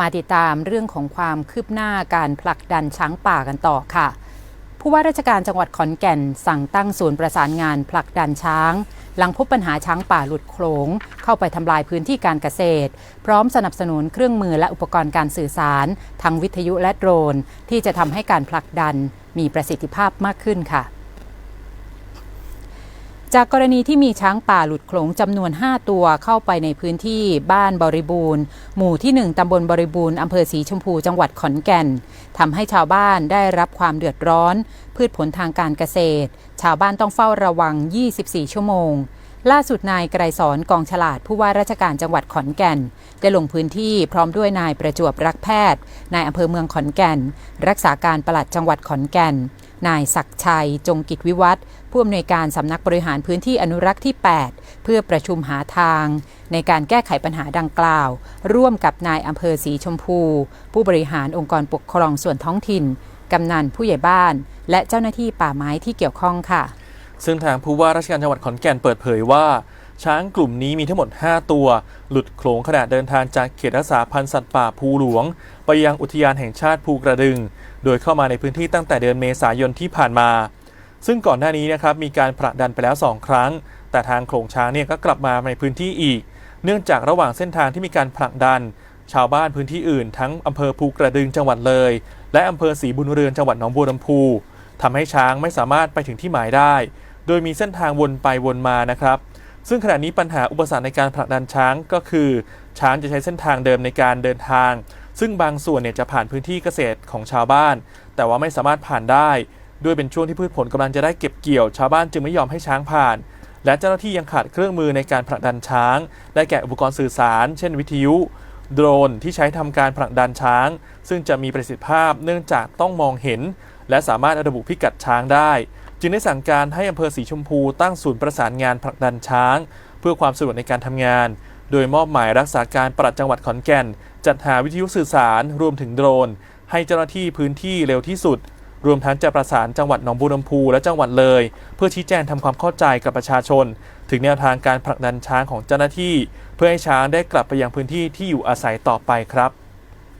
มาติดตามเรื่องของความคืบหน้าการผลักดันช้างป่ากันต่อค่ะ ผู้ว่าราชการจังหวัดขอนแก่น สั่งตั้งศูนย์ประสานงานผลักดันช้าง หลังพบปัญหาช้างป่าหลุดโขลงเข้าไปทำลายพื้นที่การเกษตร พร้อมสนับสนุนเครื่องมือและอุปกรณ์การสื่อสาร ทั้งวิทยุและโดรน ที่จะทำให้การผลักดันมีประสิทธิภาพมากขึ้นค่ะ จากกรณีที่มีช้างป่าหลุดโขลงจำนวน 5 ตัวเข้าไปในพื้นที่บ้านบริบูรณ์ หมู่ที่ 1 ตำบลบริบูรณ์อำเภอสีชมพูจังหวัดขอนแก่นทำให้ชาวบ้านได้รับความเดือดร้อน พืชผลทางการเกษตร ชาวบ้านต้องเฝ้าระวัง 24 ชั่วโมง ล่าสุดนายไกรสอนกองฉลาดผู้ว่าราชการจังหวัดขอนแก่น ได้ลงพื้นที่พร้อมด้วยนายประจวบรักแพทย์นายอำเภอเมืองขอนแก่น รักษาการปลัดจังหวัดขอนแก่น นายศักชัย จงกิจวิวัฒน์ผู้อำนวยการสำนักบริหารพื้นที่อนุรักษ์ที่ 8 เพื่อประชุมหาทาง ในการแก้ไขปัญหาดังกล่าว ร่วมกับนายอำเภอสีชมพู ผู้บริหารองค์กรปกครองส่วนท้องถิ่น กำนันผู้ใหญ่บ้าน และเจ้าหน้าที่ป่าไม้ที่เกี่ยวข้องค่ะ ซึ่งทางผู้ว่าราชการจังหวัดขอนแก่นเปิดเผยว่า ช้างกลุ่มนี้มีทั้งหมด 5 ตัว หลุดโขลงขณะเดินทางจากเขตรักษาพันธุ์สัตว์ป่าภูหลวง ไปยังอุทยานแห่งชาติภูกระดึง โดยเข้ามาในพื้นที่ตั้งแต่เดือนเมษายนที่ผ่านมา ซึ่งก่อนหน้านี้นะครับมีการผลักดันไปแล้ว 2 ครั้ง แต่ทางโขลงช้างเนี่ยก็กลับมาในพื้นที่อีก เนื่องจากระหว่างเส้นทางที่มีการผลักดัน ชาวบ้านพื้นที่อื่น ทั้งอำเภอภูกระดึงจังหวัดเลย และอำเภอศรีบุญเรือนจังหวัดหนองบัวลำพูทำให้ช้างไม่สามารถไปถึงที่หมายได้ โดยมีเส้นทางวนไปวนมานะครับ ซึ่งขณะนี้ปัญหาอุปสรรคในการผลักดันช้างก็คือ ช้างจะใช้เส้นทางเดิมในการเดินทาง ซึ่งบางส่วนเนี่ยจะผ่านพื้นที่เกษตรของชาวบ้าน แต่ว่าไม่สามารถผ่านได้ ด้วยเป็นช่วงที่พืชผลกำลังจะได้เก็บเกี่ยว ชาวบ้านจึงไม่ยอมให้ช้างผ่าน และเจ้าหน้าที่ยังขาดเครื่องมือในการผลักดันช้าง ได้แก่อุปกรณ์สื่อสาร เช่น วิทยุ โดรนที่ใช้ทำการผลักดันช้าง ซึ่งจะมีประสิทธิภาพเนื่องจากต้องมองเห็น และสามารถระบุพิกัดช้างได้ จึงได้สั่งการให้อำเภอสีชมพูตั้งศูนย์ประสานงานผลักดันช้าง เพื่อความสะดวกในการทำงาน โดยมอบหมายรักษาการปลัดจังหวัดขอนแก่น จัดหาวิทยุสื่อสารรวมถึงโดรน ให้เจ้าหน้าที่พื้นที่เร็วที่สุด รวมทั้งจะประสานจังหวัดหนองบัวลำพูและจังหวัดเลย เพื่อชี้แจงทำความเข้าใจกับประชาชน ถึงแนวทางการผลักดันช้างของเจ้าหน้าที่ เพื่อให้ช้างได้กลับไปยังพื้นที่ที่อยู่อาศัยต่อไปครับ